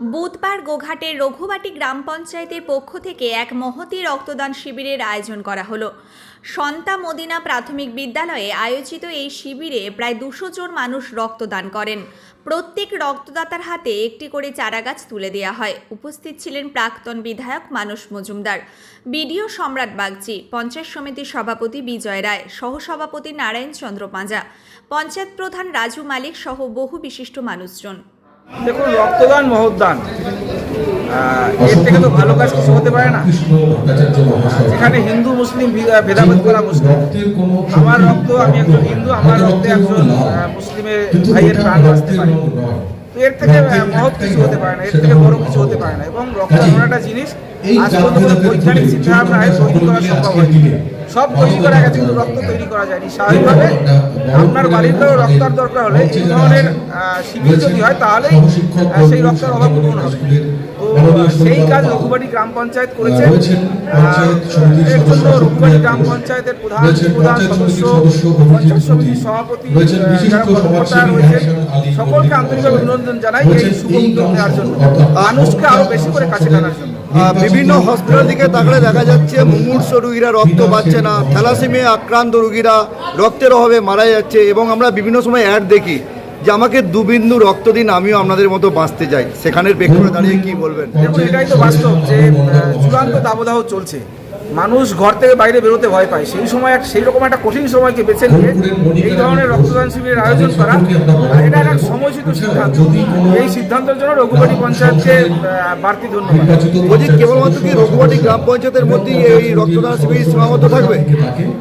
বুধবার গোঘাটের রঘুবাটি গ্রাম পঞ্চায়েতের পক্ষ থেকে এক মহতি রক্তদান শিবিরের আয়োজন করা হলো। সন্তা মদিনা প্রাথমিক বিদ্যালয়ে আয়োজিত এই শিবিরে প্রায় দুশো জন মানুষ রক্তদান করেন। প্রত্যেক রক্তদাতার হাতে একটি করে চারাগাছ তুলে দেওয়া হয়। উপস্থিত ছিলেন প্রাক্তন বিধায়ক মানস মজুমদার, বিডিও সম্রাট বাগচি, পঞ্চায়েত সমিতির সভাপতি বিজয় রায়, সহসভাপতি নারায়ণ চন্দ্র পাঁজা, পঞ্চায়েত প্রধান রাজু মালিক সহ বহু বিশিষ্ট মানুষজন। দেখুন রক্তদান মহোদ্যান আহ, এর থেকে তো ভালো কাজ কিছু হতে পারে না। যেখানে হিন্দু মুসলিম ভেদাভেদ করা মুসলিম আমার রক্ত আমি একজন হিন্দু আমার রক্তে একজন মুসলিমের ভাইয়ের প্রাণ বাঁচতে পারি। তো এর থেকে মহৎ কিছু হতে পারে না এর থেকে বড় কিছু হতে পারে না। এবং রক্ত এমন একটা জিনিস বৈজ্ঞানিক চিন্তাভাবনায় তৈরি করা সম্ভব হয়নি সব তৈরি করা গেছে কিন্তু রক্ত তৈরি করা যায়নি। স্বাভাবিকভাবে আপনার বাড়িতেও রক্তার দরকার হলে এই ধরনের শিবির যদি হয় তাহলেই সেই রক্তের অভাব পূরণ হবে। সেই কাজ রঘুবাড়ি গ্রাম পঞ্চায়েত করেছে আহ, এর জন্য রঘুবাড়ি গ্রাম পঞ্চায়েতের প্রধান প্রধান সদস্য পঞ্চায়েত সমিতির সভাপতি আহ, যারা কর্মকর্তা রয়েছেন সকলকে আন্তরিকভাবে অভিনন্দন জানাই এই শুভ উদ্যোগ নেওয়ার জন্য। মানুষকে আরও বেশি করে কাছে টানার জন্য বিভিন্ন হসপিটাল দিকে তাকড়ে দেখা যাচ্ছে, মুমূর্ষ রুগীরা রক্ত পাচ্ছে না থ্যালাসিমে আক্রান্ত রুগীরা রক্তের অভাবে মারা যাচ্ছে এবং আমরা বিভিন্ন সময় অ্যাড দেখি যে আমাকে দুবিন্দু রক্ত দিন, আমিও আপনাদের মতো বাঁচতে যাই সেখানের ব্যক্তিরা দাঁড়িয়ে কি বলবেন? এটাই তো বাস্তব যে চূড়ান্ত দাবদাহ চলছে। মানুষ ঘর থেকে বাইরে বেরোতে ভয় পায়। সেই সময় এক সেই রকম একটা কঠিন সময়কে বেছে নিয়ে এই ধরনের রক্তদান শিবিরের আয়োজন করা এটা একটা সময়োচিত সিদ্ধান্ত। এই সিদ্ধান্তের জন্য রঘুবাড়ি পঞ্চায়েতকে বাড়তি ধন্যবাদ। বলছি কেবলমাত্র কি রঘুবাটি গ্রাম পঞ্চায়েতের মধ্যেই এই রক্তদান শিবির সীমাবদ্ধ থাকবে?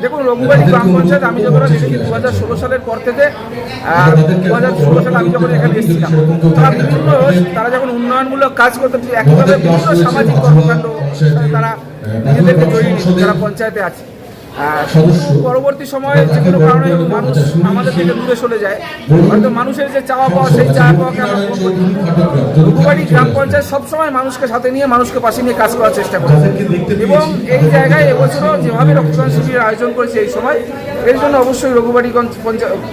দেখুন রঘুবাড়ি গ্রাম পঞ্চায়েত আমি যতটা দেখেছি দু হাজার ষোলো সালের পর থেকে দু হাজার ষোলো সালে আমি যখন এখানে এসেছিলাম তারা বিভিন্ন তারা যখন উন্নয়নমূলক কাজ করতে একইভাবে বিভিন্ন সামাজিক কর্মকাণ্ড তারা নিজেদেরকে জড়িয়ে নিত যারা পঞ্চায়েতে আছে। পরবর্তী সময়ে যে কোনো কারণে মানুষ আমাদের থেকে দূরে সরে যায়। হয়তো মানুষের যে চাওয়া পাওয়া সেই চাওয়া পাওয়াকে আমরা রঘুবাড়ি গ্রাম পঞ্চায়েত সবসময় মানুষকে সাথে নিয়ে মানুষকে পাশে নিয়ে কাজ করার চেষ্টা করেছে এবং এই জায়গায় এবছরও যেভাবে রক্তদান শিবিরের আয়োজন করেছে এই সময় এর জন্য অবশ্যই রঘুবাড়ি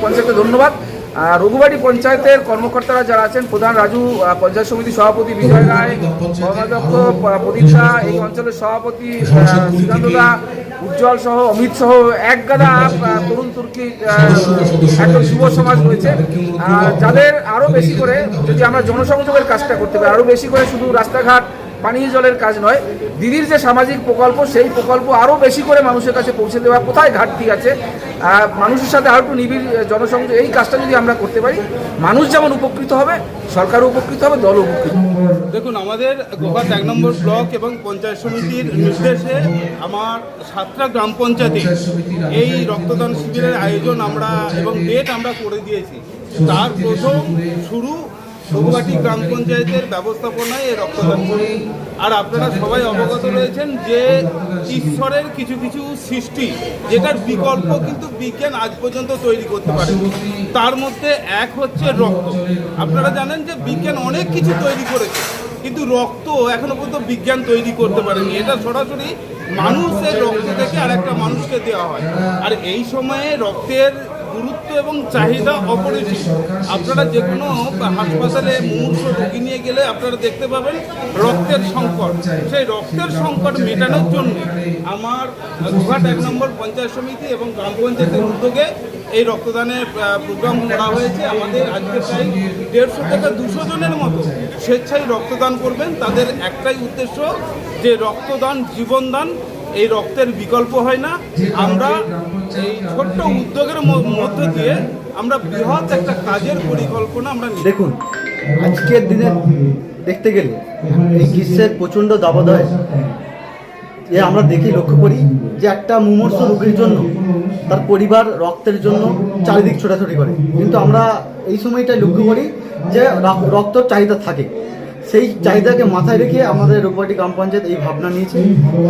পঞ্চায়েতকে ধন্যবাদ। রঘুবাড়ি পঞ্চায়েতের কর্মকর্তারা যারা আছেন, প্রধান রাজু পঞ্চায়েত সমিতির সভাপতি বিজয় রায় কর্মাধ্যক্ষ প্রদীপ শাহ, এই অঞ্চলের সভাপতি শ্রীকান্তদা উজ্জ্বল সহ, অমিত সহ, এক গাদা তরুণ তুর্কি একদম যুব সমাজ রয়েছে। যাদের আরও বেশি করে যদি আমরা জনসংযোগের কাজটা করতে পারি আরও বেশি করে শুধু রাস্তাঘাট পানীয় জলের কাজ নয়। দিদির যে সামাজিক প্রকল্প, সেই প্রকল্প আরও বেশি করে মানুষের কাছে পৌঁছে দেওয়া কোথায় ঘাটতি আছে? মানুষের সাথে আরও একটু নিবিড় জনসংযোগ, এই কাজটা যদি আমরা করতে পারি, মানুষ যেমন উপকৃত হবে, সরকারও উপকৃত হবে দল উপকৃত দেখুন, আমাদের গোঘাট এক নম্বর ব্লক এবং পঞ্চায়েত সমিতির নির্দেশে আমার সাতটা গ্রাম পঞ্চায়েতে এই রক্তদান শিবিরের আয়োজন আমরা এবং ডেট আমরা করে দিয়েছি। তার প্রথম শুরু রঘুবাটি গ্রাম পঞ্চায়েতের ব্যবস্থাপনায় এই রক্তদান। আর আপনারা সবাই অবগত রয়েছেন যে ঈশ্বরের কিছু কিছু সৃষ্টি, যেটার বিকল্প কিন্তু বিজ্ঞান আজ পর্যন্ত তৈরি করতে পারে তার মধ্যে এক হচ্ছে রক্ত। আপনারা জানেন যে বিজ্ঞান অনেক কিছু তৈরি করেছে, কিন্তু রক্ত এখনও পর্যন্ত বিজ্ঞান তৈরি করতে পারেনি। এটা সরাসরি মানুষের রক্ত থেকে আরেকটা মানুষকে দেওয়া হয়। আর এই সময়ে রক্তের গুরুত্ব এবং চাহিদা অপরিসীম। আপনারা যে কোনো হাসপাতালে মুমূর্ষ রোগী নিয়ে গেলে আপনারা দেখতে পাবেন রক্তের সংকট। সেই রক্তের সংকট মেটানোর জন্য আমার ঘোঘাট এক নম্বর পঞ্চায়েত সমিতি এবং গ্রাম পঞ্চায়েতের উদ্যোগে এই রক্তদানের প্রোগ্রাম করা হয়েছে। আমাদের আজকে প্রায় দেড়শো থেকে দুশো জনের মতো স্বেচ্ছায় রক্তদান করবেন। তাদের একটাই উদ্দেশ্য যে রক্তদান, জীবনদান এই রক্তের বিকল্প হয় না। আমরা এই ছোট্ট উদ্যোগের মধ্য দিয়ে আমরা বৃহৎ একটা কাজের পরিকল্পনা আমরা দেখুন, আজকের দিনে দেখতে গেলে এই গ্রীষ্মের প্রচণ্ড দাবদাহে যে আমরা দেখি লক্ষ্য করি যে একটা মুমূর্ষ রোগীর জন্য, তার পরিবার রক্তের জন্য চারিদিক ছোটাছুটি করে। কিন্তু আমরা এই সময়টাই লক্ষ্য করি যে রা- রক্তর চাহিদা থাকে। সেই চাহিদাকে মাথায় রেখে আমাদের রূপবাটি গ্রাম পঞ্চায়েত এই ভাবনা নিয়েছে।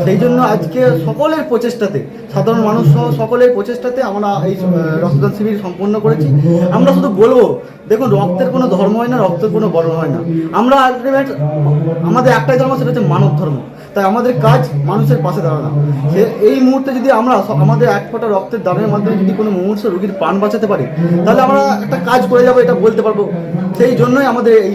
সেই জন্য আজকে সকলের প্রচেষ্টাতে, সাধারণ মানুষ সহ সকলের প্রচেষ্টাতে আমরা এই রক্তদান শিবির সম্পন্ন করেছি। আমরা শুধু বলব, দেখুন, রক্তের কোনো ধর্ম হয় না, রক্তের কোনো বর্ণ হয় না। আমরা আলটিমেট আমাদের একটাই ধর্ম, সেটা হচ্ছে মানব ধর্ম। তাই আমাদের কাজ মানুষের পাশে দাঁড়ানো। সে, এই মুহূর্তে যদি আমরা আমাদের এক ফোঁটা রক্তের দানের মাধ্যমে যদি কোনো মুমূর্ষ রোগীর প্রাণ বাঁচাতে পারি, তাহলে আমরা একটা কাজ করে যাব, এটা বলতে পারব। সেই জন্যই আমাদের এই